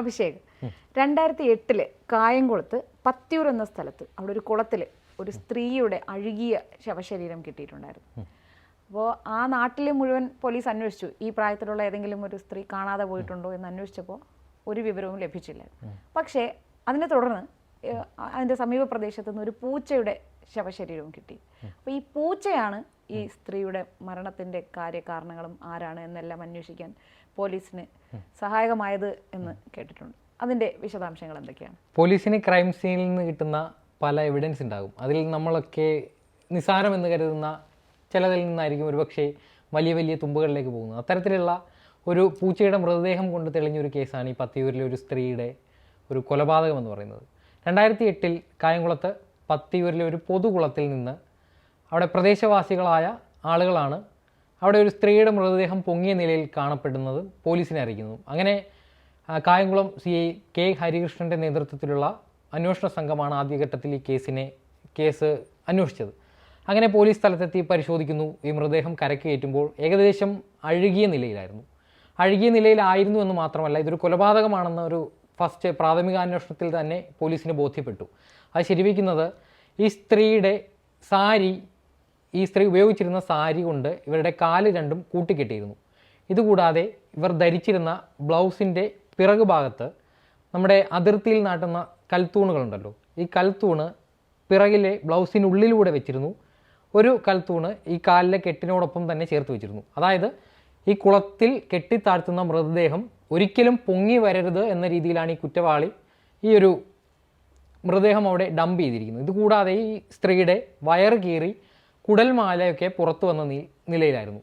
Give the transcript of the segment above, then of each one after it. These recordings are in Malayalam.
അഭിഷേക്. രണ്ടായിരത്തി എട്ടിൽ കായംകുളത്ത് പത്തിയൂർ എന്ന സ്ഥലത്ത് അവിടെ ഒരു കുളത്തിൽ ഒരു സ്ത്രീയുടെ അഴുകിയ ശവശരീരം കിട്ടിയിട്ടുണ്ടായിരുന്നു. അപ്പോൾ ആ നാട്ടിലെ മുഴുവൻ പോലീസ് അന്വേഷിച്ചു. ഈ പ്രായത്തിലുള്ള ഏതെങ്കിലും ഒരു സ്ത്രീ കാണാതെ പോയിട്ടുണ്ടോ എന്ന് അന്വേഷിച്ചപ്പോൾ ഒരു വിവരവും ലഭിച്ചില്ല പക്ഷേ അതിനെ തുടർന്ന് അതിന്റെ സമീപ പ്രദേശത്തു നിന്ന് ഒരു പൂച്ചയുടെ ശവശരീരവും കിട്ടി. അപ്പോൾ ഈ പൂച്ചയാണ് ഈ സ്ത്രീയുടെ മരണത്തിന്റെ കാര്യകാരണങ്ങളും ആരാണ് എന്നെല്ലാം അന്വേഷിക്കാൻ പോലീസിന് സഹായകമായത് എന്ന് കേട്ടിട്ടുണ്ട്. അതിന്റെ വിശദാംശങ്ങൾ എന്തൊക്കെയാണ്? പോലീസിന് ക്രൈം സീനിൽ നിന്ന് കിട്ടുന്ന പല എവിഡൻസ് ഉണ്ടാകും. അതിൽ നമ്മളൊക്കെ നിസാരം എന്ന് കരുതുന്ന ചിലതിൽ നിന്നായിരിക്കും ഒരുപക്ഷെ വലിയ വലിയ തുമ്പുകളിലേക്ക് പോകുന്നത്. അത്തരത്തിലുള്ള ഒരു പൂച്ചയുടെ മൃതദേഹം കൊണ്ട് തെളിഞ്ഞൊരു കേസാണ് ഈ പത്തിയൂരിലെ ഒരു സ്ത്രീയുടെ ഒരു കൊലപാതകം എന്ന് പറയുന്നത്. രണ്ടായിരത്തി എട്ടിൽ കായംകുളത്ത് പത്തിയൂരിലെ ഒരു പൊതുകുളത്തിൽ നിന്ന് അവിടെ പ്രദേശവാസികളായ ആളുകളാണ്. അവിടെ ഒരു സ്ത്രീയുടെ മൃതദേഹം പൊങ്ങിയ നിലയിൽ കാണപ്പെടുന്നത് പോലീസിനെ അറിയിക്കുന്നു. അങ്ങനെ കായംകുളം സി ഐ കെ ഹരികൃഷ്ണന്റെ നേതൃത്വത്തിലുള്ള അന്വേഷണ സംഘമാണ് ആദ്യഘട്ടത്തിൽ ഈ കേസിനെ കേസ് അന്വേഷിച്ചത്. അങ്ങനെ പോലീസ് സ്ഥലത്തെത്തി പരിശോധിക്കുന്നു. ഈ മൃതദേഹം കരക്ക് കയറ്റുമ്പോൾ ഏകദേശം അഴുകിയ നിലയിലായിരുന്നു. അഴുകിയ നിലയിലായിരുന്നു എന്ന് മാത്രമല്ല ഇതൊരു കൊലപാതകമാണെന്ന ഒരു ഫസ്റ്റ് പ്രാഥമിക അന്വേഷണത്തിൽ തന്നെ പോലീസിന് ബോധ്യപ്പെട്ടു. അത് ശരിവയ്ക്കുന്നത് ഈ സ്ത്രീയുടെ സാരി ഈ സ്ത്രീ ഉപയോഗിച്ചിരുന്ന സാരി കൊണ്ട് ഇവരുടെ കാൽ രണ്ടും കൂട്ടിക്കെട്ടിയിരുന്നു. ഇതുകൂടാതെ ഇവർ ധരിച്ചിരുന്ന ബ്ലൗസിന്റെ പിറകു ഭാഗത്ത് നമ്മുടെ അതിർത്തിയിൽ നാട്ടുന്ന കൽത്തൂണുകളുണ്ടല്ലോ. ഈ കൽത്തൂണ് പിറകിലെ ബ്ലൗസിനുള്ളിലൂടെ വെച്ചിരുന്നു. ഒരു കൽത്തൂണ് ഈ കാലിലെ കെട്ടിനോടൊപ്പം തന്നെ ചേർത്ത് വെച്ചിരുന്നു. അതായത് ഈ കുളത്തിൽ കെട്ടിത്താഴ്ത്തുന്ന മൃതദേഹം ഒരിക്കലും പൊങ്ങി വരരുത് എന്ന രീതിയിലാണ് ഈ കുറ്റവാളി ഈ ഒരു മൃതദേഹം അവിടെ ഡംപ് ചെയ്തിരിക്കുന്നത്. ഇതുകൂടാതെ ഈ സ്ത്രീയുടെ വയറ് കീറി കുടൽമാലയൊക്കെ പുറത്തു വന്ന നിലയിലായിരുന്നു.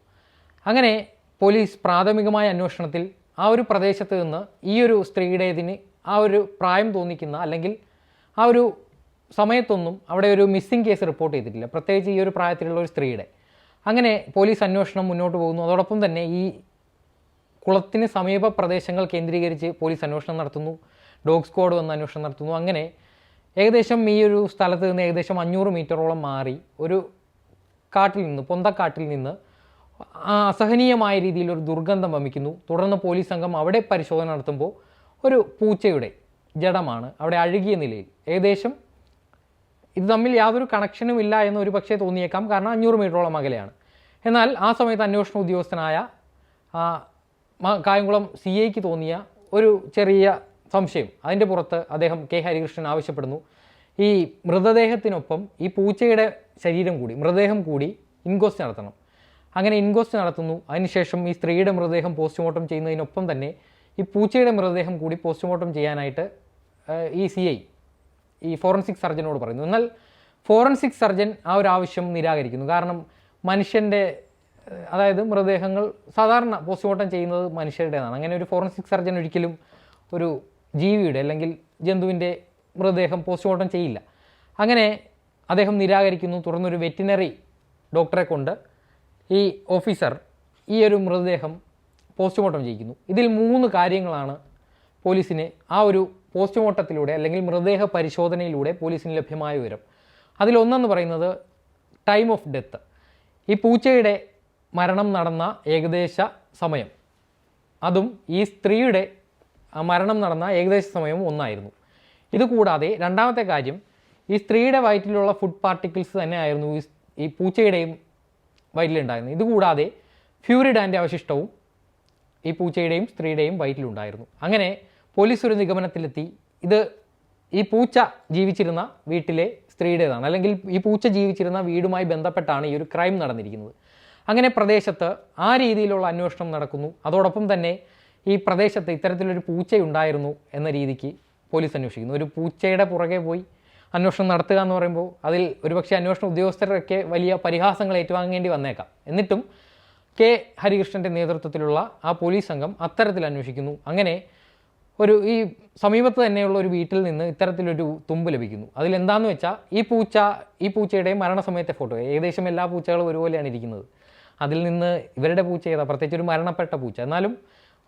അങ്ങനെ പോലീസ് പ്രാഥമികമായ അന്വേഷണത്തിൽ ആ ഒരു പ്രദേശത്ത് നിന്ന് ഈ ഒരു സ്ത്രീയുടേതിന് ആ ഒരു പ്രായം തോന്നിക്കുന്ന അല്ലെങ്കിൽ ആ ഒരു സമയത്തൊന്നും അവിടെ ഒരു മിസ്സിംഗ് കേസ് റിപ്പോർട്ട് ചെയ്തിട്ടില്ല. പ്രത്യേകിച്ച് ഈ ഒരു പ്രായത്തിലുള്ള ഒരു സ്ത്രീയുടെ. അങ്ങനെ പോലീസ് അന്വേഷണം മുന്നോട്ട് പോകുന്നു. അതോടൊപ്പം തന്നെ ഈ കുളത്തിന് സമീപ പ്രദേശങ്ങൾ കേന്ദ്രീകരിച്ച് പോലീസ് അന്വേഷണം നടത്തുന്നു. ഡോഗ് സ്ക്വാഡ് വന്ന് അന്വേഷണം നടത്തുന്നു. അങ്ങനെ ഏകദേശം ഈ ഒരു സ്ഥലത്ത് നിന്ന് ഏകദേശം അഞ്ഞൂറ് മീറ്ററോളം മാറി ഒരു കാട്ടിൽ നിന്ന് പൊന്തക്കാട്ടിൽ നിന്ന് അസഹനീയമായ രീതിയിൽ ഒരു ദുർഗന്ധം വമിക്കുന്നു. തുടർന്ന് പോലീസ് സംഘം അവിടെ പരിശോധന നടത്തുമ്പോൾ ഒരു പൂച്ചയുടെ ജഡമാണ് അവിടെ അഴുകിയ നിലയിൽ. ഏകദേശം ഇത് തമ്മിൽ യാതൊരു കണക്ഷനും ഇല്ല എന്ന് ഒരു പക്ഷേ തോന്നിയേക്കാം. കാരണം അഞ്ഞൂറ് മീറ്ററോളം അകലെയാണ്. എന്നാൽ ആ സമയത്ത് അന്വേഷണ ഉദ്യോഗസ്ഥനായ കായംകുളം സി ഐക്ക് തോന്നിയ ഒരു ചെറിയ സംശയം. അതിന്റെ പുറത്ത് അദ്ദേഹം കെ ഹരികൃഷ്ണൻ ആവശ്യപ്പെടുന്നു. ഈ മൃതദേഹത്തിനൊപ്പം ഈ പൂച്ചയുടെ ശരീരം കൂടി മൃതദേഹം കൂടി ഇൻക്വസ്റ്റ് നടത്തണം. അങ്ങനെ ഇൻക്വസ്റ്റ് നടത്തുന്നു. അതിനുശേഷം ഈ സ്ത്രീയുടെ മൃതദേഹം പോസ്റ്റ്മോർട്ടം ചെയ്യുന്നതിനൊപ്പം തന്നെ ഈ പൂച്ചയുടെ മൃതദേഹം കൂടി പോസ്റ്റ്മോർട്ടം ചെയ്യാനായിട്ട് ഈ സി ഐ ഈ ഫോറൻസിക് സർജനോട് പറയുന്നു. എന്നാൽ ഫോറൻസിക് സർജൻ ആ ഒരു ആവശ്യം നിരാകരിക്കുന്നു. കാരണം മനുഷ്യന്റെ അതായത് മൃതദേഹങ്ങൾ സാധാരണ പോസ്റ്റ്മോർട്ടം ചെയ്യുന്നത് മനുഷ്യരുടേതാണ്. അങ്ങനെ ഒരു ഫോറൻസിക് സർജൻ ഒരിക്കലും ഒരു ജീവിയുടെ അല്ലെങ്കിൽ ജന്തുവിന്റെ മൃതദേഹം പോസ്റ്റ്മോർട്ടം ചെയ്യില്ല. അങ്ങനെ അദ്ദേഹം നിരാകരിക്കുന്നു. തുടർന്നൊരു വെറ്റിനറി ഡോക്ടറെ കൊണ്ട് ഈ ഓഫീസർ ഈ ഒരു മൃതദേഹം പോസ്റ്റ്മോർട്ടം ചെയ്യിക്കുന്നു. ഇതിൽ മൂന്ന് കാര്യങ്ങളാണ് പോലീസിന് ആ ഒരു പോസ്റ്റ്മോർട്ടത്തിലൂടെ അല്ലെങ്കിൽ മൃതദേഹ പരിശോധനയിലൂടെ പോലീസിന് ലഭ്യമായ വിവരം. അതിലൊന്നെന്ന് പറയുന്നത് ടൈം ഓഫ് ഡെത്ത്. ഈ പൂച്ചയുടെ മരണം നടന്ന ഏകദേശ സമയം. അതും ഈ സ്ത്രീയുടെ മരണം നടന്ന ഏകദേശ സമയവും ഒന്നായിരുന്നു. ഇതുകൂടാതെ രണ്ടാമത്തെ കാര്യം ഈ സ്ത്രീയുടെ വയറ്റിലുള്ള ഫുഡ് പാർട്ടിക്കിൾസ് തന്നെയായിരുന്നു ഈ പൂച്ചയുടെയും വയറ്റിലുണ്ടായിരുന്നത്. ഇതുകൂടാതെ ഫ്യൂരിഡാന്റെ അവശിഷ്ടവും ഈ പൂച്ചയുടെയും സ്ത്രീയുടെയും വയറ്റിലുണ്ടായിരുന്നു. അങ്ങനെ പോലീസ് ഒരു നിഗമനത്തിലെത്തി. ഇത് ഈ പൂച്ച ജീവിച്ചിരുന്ന വീട്ടിലെ സ്ത്രീയുടേതാണ്. അല്ലെങ്കിൽ ഈ പൂച്ച ജീവിച്ചിരുന്ന വീടുമായി ബന്ധപ്പെട്ടാണ് ഈ ഒരു ക്രൈം നടന്നിരിക്കുന്നത്. അങ്ങനെ പ്രദേശത്ത് ആ രീതിയിലുള്ള അന്വേഷണം നടക്കുന്നു. അതോടൊപ്പം തന്നെ ഈ പ്രദേശത്ത് ഇത്തരത്തിലൊരു പൂച്ചയുണ്ടായിരുന്നു എന്ന രീതിക്ക് പോലീസ് അന്വേഷിക്കുന്നു. ഒരു പൂച്ചയുടെ പുറകെ പോയി അന്വേഷണം നടത്തുക എന്ന് പറയുമ്പോൾ അതിൽ ഒരുപക്ഷെ അന്വേഷണ ഉദ്യോഗസ്ഥരൊക്കെ വലിയ പരിഹാസങ്ങൾ ഏറ്റുവാങ്ങേണ്ടി വന്നേക്കാം. എന്നിട്ടും കെ. ഹരികൃഷ്ണന്റെ നേതൃത്വത്തിലുള്ള ആ പോലീസ് സംഘം അത്തരത്തിൽ അന്വേഷിക്കുന്നു. അങ്ങനെ ഒരു ഈ സമീപത്ത് തന്നെയുള്ള ഒരു വീട്ടിൽ നിന്ന് ഇത്തരത്തിലൊരു തുമ്പ് ലഭിക്കുന്നു. അതിലെന്താണെന്ന് വെച്ചാൽ ഈ പൂച്ച ഈ പൂച്ചയുടെ മരണസമയത്തെ ഫോട്ടോ ഏകദേശം എല്ലാ പൂച്ചകളും ഒരുപോലെയാണ് ഇരിക്കുന്നത്. അതിൽ നിന്ന് ഇവരുടെ പൂച്ച ഏതാ? പ്രത്യേകിച്ച് ഒരു മരണപ്പെട്ട പൂച്ച. എന്നാലും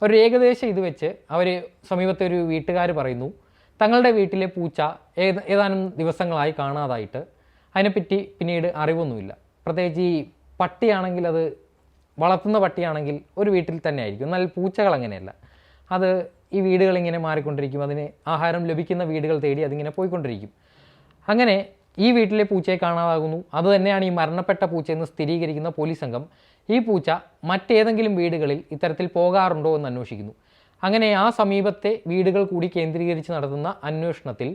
ഒരു ഏകദേശം ഇത് വെച്ച് അവർ സമീപത്തെ ഒരു വീട്ടുകാർ പറയുന്നു തങ്ങളുടെ വീട്ടിലെ പൂച്ച ഏത് ഏതാനും ദിവസങ്ങളായി കാണാതായിട്ട് അതിനെപ്പറ്റി പിന്നീട് അറിവൊന്നുമില്ല. പ്രത്യേകിച്ച് ഈ പട്ടിയാണെങ്കിൽ അത് വളർത്തുന്ന പട്ടിയാണെങ്കിൽ ഒരു വീട്ടിൽ തന്നെ ആയിരിക്കും എന്നാൽ പൂച്ചകൾ അങ്ങനെയല്ല. അത് ഈ വീടുകൾ ഇങ്ങനെ മാറിക്കൊണ്ടിരിക്കും. അതിന് ആഹാരം ലഭിക്കുന്ന വീടുകൾ തേടി അതിങ്ങനെ പോയിക്കൊണ്ടിരിക്കും. അങ്ങനെ ഈ വീട്ടിലെ പൂച്ചയെ കാണാതാകുന്നു. അതുതന്നെയാണ് ഈ മരണപ്പെട്ട പൂച്ചയെന്ന് സ്ഥിരീകരിക്കുന്ന പോലീസ് സംഘം. ഈ പൂച്ച മറ്റേതെങ്കിലും വീടുകളിൽ ഇത്തരത്തിൽ പോകാറുണ്ടോ എന്ന് അന്വേഷിക്കുന്നു. അങ്ങനെ ആ സമീപത്തെ വീടുകൾ കൂടി കേന്ദ്രീകരിച്ച് നടത്തുന്ന അന്വേഷണത്തിൽ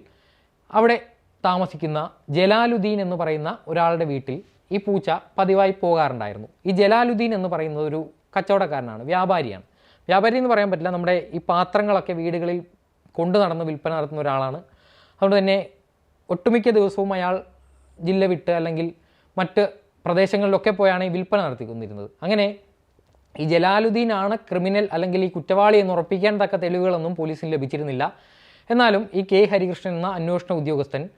അവിടെ താമസിക്കുന്ന ജലാലുദ്ദീൻ എന്ന് പറയുന്ന ഒരാളുടെ വീട്ടിൽ ഈ പൂച്ച പതിവായി പോകാറുണ്ടായിരുന്നു. ഈ ജലാലുദ്ദീൻ എന്ന് പറയുന്നത് ഒരു കച്ചവടക്കാരനാണ് വ്യാപാരിയാണ്. വ്യാപാരി എന്ന് പറയാൻ പറ്റില്ല നമ്മുടെ ഈ പാത്രങ്ങളൊക്കെ വീടുകളിൽ കൊണ്ടു നടന്ന് വിൽപ്പന നടത്തുന്ന ഒരാളാണ്. അതുകൊണ്ട് തന്നെ ഒട്ടുമിക്ക ദിവസവും അയാൾ ജില്ല വിട്ട് അല്ലെങ്കിൽ മറ്റ് പ്രദേശങ്ങളിലൊക്കെ പോയാണ് ഈ വിൽപ്പന നടത്തിക്കൊണ്ടിരുന്നത്. അങ്ങനെ ഈ ജലാലുദ്ദീൻ ആണ് ക്രിമിനൽ അല്ലെങ്കിൽ ഈ കുറ്റവാളി എന്ന് ഉറപ്പിക്കാൻ തക്ക തെളിവുകളൊന്നും പോലീസിന് ലഭിച്ചിരുന്നില്ല. എന്നാലും ഈ കെ ഹരികൃഷ്ണൻ എന്ന അന്വേഷണ ഉദ്യോഗസ്ഥൻ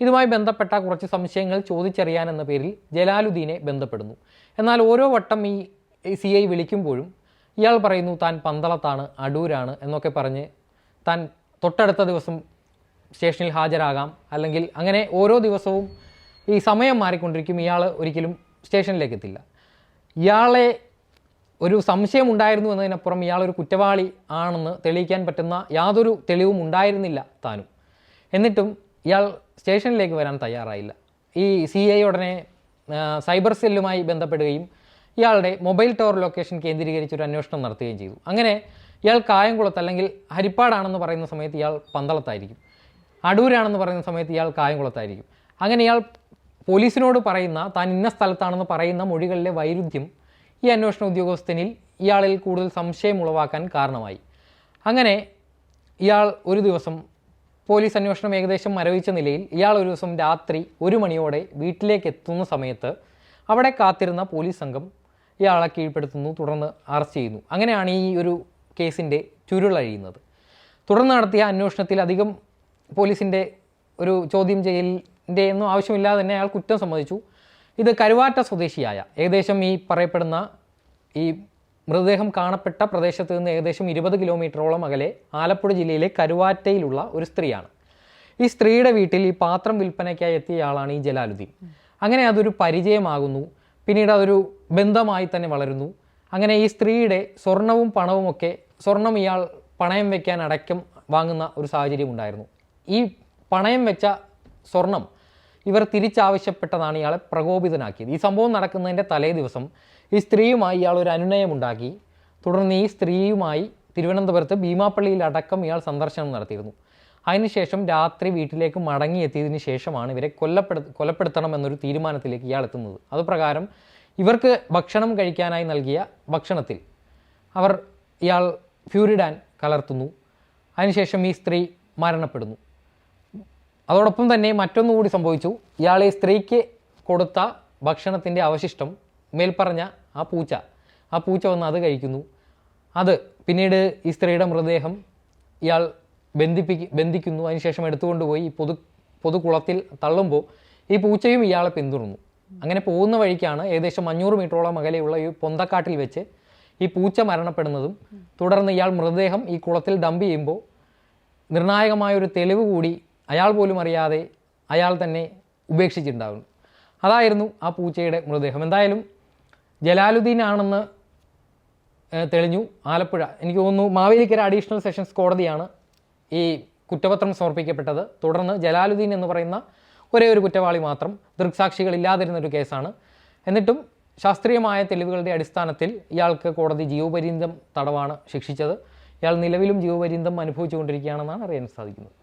ഇതുമായി ബന്ധപ്പെട്ട കുറച്ച് സംശയങ്ങൾ ചോദിച്ചറിയാൻ എന്ന പേരിൽ ജലാലുദ്ദീനെ ബന്ധപ്പെടുന്നു. എന്നാൽ ഓരോ വട്ടം ഈ സി ഐ വിളിക്കുമ്പോഴും ഇയാൾ പറയുന്നു താൻ പന്തളത്താണ് അടൂരാണ് എന്നൊക്കെ പറഞ്ഞ് താൻ തൊട്ടടുത്ത ദിവസം സ്റ്റേഷനിൽ ഹാജരാകാം. അല്ലെങ്കിൽ അങ്ങനെ ഓരോ ദിവസവും ഈ സമയം മാറിക്കൊണ്ടിരിക്കും. ഇയാൾ ഒരിക്കലും സ്റ്റേഷനിലേക്ക് എത്തില്ല. ഇയാളെ ഒരു സംശയം ഉണ്ടായിരുന്നു എന്നതിനപ്പുറം ഇയാൾ ഒരു കുറ്റവാളി ആണെന്ന് തെളിയിക്കാൻ പറ്റുന്ന യാതൊരു തെളിവും ഉണ്ടായിരുന്നില്ല താനും. എന്നിട്ടും ഇയാൾ സ്റ്റേഷനിലേക്ക് വരാൻ തയ്യാറായില്ല. ഈ സി ഐ ഉടനെ സൈബർ സെല്ലുമായി ബന്ധപ്പെടുകയും ഇയാളുടെ മൊബൈൽ ടവർ ലൊക്കേഷൻ കേന്ദ്രീകരിച്ച് ഒരു അന്വേഷണം നടത്തുകയും ചെയ്തു. അങ്ങനെ ഇയാൾ കായംകുളത്ത് അല്ലെങ്കിൽ ഹരിപ്പാടാണെന്ന് പറയുന്ന സമയത്ത് ഇയാൾ പന്തളത്തായിരിക്കും. അടൂരാണെന്ന് പറയുന്ന സമയത്ത് ഇയാൾ കായംകുളത്തായിരിക്കും. അങ്ങനെ ഇയാൾ പോലീസിനോട് പറയുന്ന താൻ ഇന്ന സ്ഥലത്താണെന്ന് പറയുന്ന മൊഴികളിലെ വൈരുദ്ധ്യം ഈ അന്വേഷണ ഉദ്യോഗസ്ഥനിൽ ഇയാളിൽ കൂടുതൽ സംശയം ഉളവാക്കാൻ കാരണമായി. അങ്ങനെ ഇയാൾ ഒരു ദിവസം പോലീസ് അന്വേഷണം ഏകദേശം മരവിച്ച നിലയിൽ ഇയാൾ ഒരു ദിവസം രാത്രി ഒരു മണിയോടെ വീട്ടിലേക്ക് എത്തുന്ന സമയത്ത് അവിടെ കാത്തിരുന്ന പോലീസ് സംഘം ഇയാളെ കീഴ്പ്പെടുത്തുന്നു തുടർന്ന് അറസ്റ്റ് ചെയ്യുന്നു. അങ്ങനെയാണ് ഈ ഒരു കേസിന്റെ ചുരുളഴിയുന്നത് തുടർന്ന് നടത്തിയ അന്വേഷണത്തിൽ അധികം പോലീസിന്റെ ഒരു ചോദ്യം ചെയ്യലിന്റെ ഒന്നും ആവശ്യമില്ലാതെ തന്നെ അയാൾ കുറ്റം സമ്മതിച്ചു. ഇത് കരുവാറ്റ സ്വദേശിയായ ഏകദേശം ഈ പറയപ്പെടുന്ന ഈ മൃതദേഹം കാണപ്പെട്ട പ്രദേശത്ത് നിന്ന് ഏകദേശം ഇരുപത് കിലോമീറ്ററോളം അകലെ ആലപ്പുഴ ജില്ലയിലെ കരുവാറ്റയിലുള്ള ഒരു സ്ത്രീയാണ്. ഈ സ്ത്രീയുടെ വീട്ടിൽ ഈ പാത്രം വിൽപ്പനയ്ക്കായി എത്തിയ ആളാണ് ഈ ജലാലുദ്ദീൻ. അങ്ങനെ അതൊരു പരിചയമാകുന്നു. പിന്നീട് അതൊരു ബന്ധമായി തന്നെ വളരുന്നു. അങ്ങനെ ഈ സ്ത്രീയുടെ സ്വർണവും പണവും ഒക്കെ സ്വർണം ഇയാൾ പണയം വെക്കാൻ അടക്കം വാങ്ങുന്ന ഒരു സാഹചര്യം ഉണ്ടായിരുന്നു. ഈ പണയം വെച്ച സ്വർണം ഇവർ തിരിച്ചാവശ്യപ്പെട്ടതാണ് ഇയാളെ പ്രകോപിതനാക്കിയത്. ഈ സംഭവം നടക്കുന്നതിന്റെ തലേ ദിവസം ഈ സ്ത്രീയുമായി ഇയാൾ ഒരു അനുനയമുണ്ടാക്കി. തുടർന്ന് ഈ സ്ത്രീയുമായി തിരുവനന്തപുരത്ത് ഭീമാപ്പള്ളിയിൽ അടക്കം ഇയാൾ സന്ദർശനം നടത്തിയിരുന്നു. അതിനുശേഷം രാത്രി വീട്ടിലേക്ക് മടങ്ങിയെത്തിയതിന് ശേഷമാണ് ഇവരെ കൊല്ലപ്പെടു കൊലപ്പെടുത്തണം എന്നൊരു തീരുമാനത്തിലേക്ക് ഇയാൾ എത്തുന്നത്. അതുപ്രകാരം ഇവർക്ക് ഭക്ഷണം കഴിക്കാനായി നൽകിയ ഭക്ഷണത്തിൽ അവർ ഇയാൾ ഫ്യൂരിഡാൻ കലർത്തുന്നു. അതിനുശേഷം ഈ സ്ത്രീ മരണപ്പെടുന്നു. അതോടൊപ്പം തന്നെ മറ്റൊന്നുകൂടി സംഭവിച്ചു. ഇയാൾ ഈ സ്ത്രീക്ക് കൊടുത്ത ഭക്ഷണത്തിന്റെ അവശിഷ്ടം മേൽപ്പറഞ്ഞ ആ പൂച്ച. ആ പൂച്ച വന്ന് അത് കഴിക്കുന്നു. അത് പിന്നീട് ഈ സ്ത്രീയുടെ മൃതദേഹം ഇയാൾ ബന്ധിപ്പിക്ക് ബന്ധിക്കുന്നു. അതിനുശേഷം എടുത്തുകൊണ്ടുപോയി പൊതു പൊതുകുളത്തിൽ തള്ളുമ്പോൾ ഈ പൂച്ചയും ഇയാളെ പിന്തുടർന്നു. അങ്ങനെ പോകുന്ന വഴിക്കാണ് ഏകദേശം അഞ്ഞൂറ് മീറ്ററോളം അകലെയുള്ള ഈ പൊന്തക്കാട്ടിൽ വെച്ച് ഈ പൂച്ച മരണപ്പെടുന്നതും തുടർന്ന് ഇയാൾ മൃതദേഹം ഈ കുളത്തിൽ ഡംപ് ചെയ്യുമ്പോൾ നിർണായകമായ ഒരു തെളിവ് കൂടി അയാൾ പോലും അറിയാതെ അയാൾ തന്നെ ഉപേക്ഷിച്ചിട്ടുണ്ടാകും അതായിരുന്നു ആ പൂച്ചയുടെ മൃതദേഹം. എന്തായാലും ജലാലുദ്ദീൻ ആണെന്ന് തെളിഞ്ഞു ആലപ്പുഴ. എനിക്ക് തോന്നുന്നു മാവേലിക്കര അഡീഷണൽ സെഷൻസ് കോടതിയാണ് ഈ കുറ്റപത്രം സമർപ്പിക്കപ്പെട്ടത്. തുടർന്ന് ജലാലുദ്ദീൻ എന്ന് പറയുന്ന ഒരേ ഒരു കുറ്റവാളി മാത്രം ദൃക്സാക്ഷികളില്ലാതിരുന്ന ഒരു കേസാണ്. എന്നിട്ടും ശാസ്ത്രീയമായ തെളിവുകളുടെ അടിസ്ഥാനത്തിൽ ഇയാൾക്ക് കോടതി ജീവപര്യന്തം തടവാണ് ശിക്ഷിച്ചത്. ഇയാൾ നിലവിലും ജീവപര്യന്തം അനുഭവിച്ചുകൊണ്ടിരിക്കുകയാണെന്നാണ് അറിയാൻ സാധിക്കുന്നത്.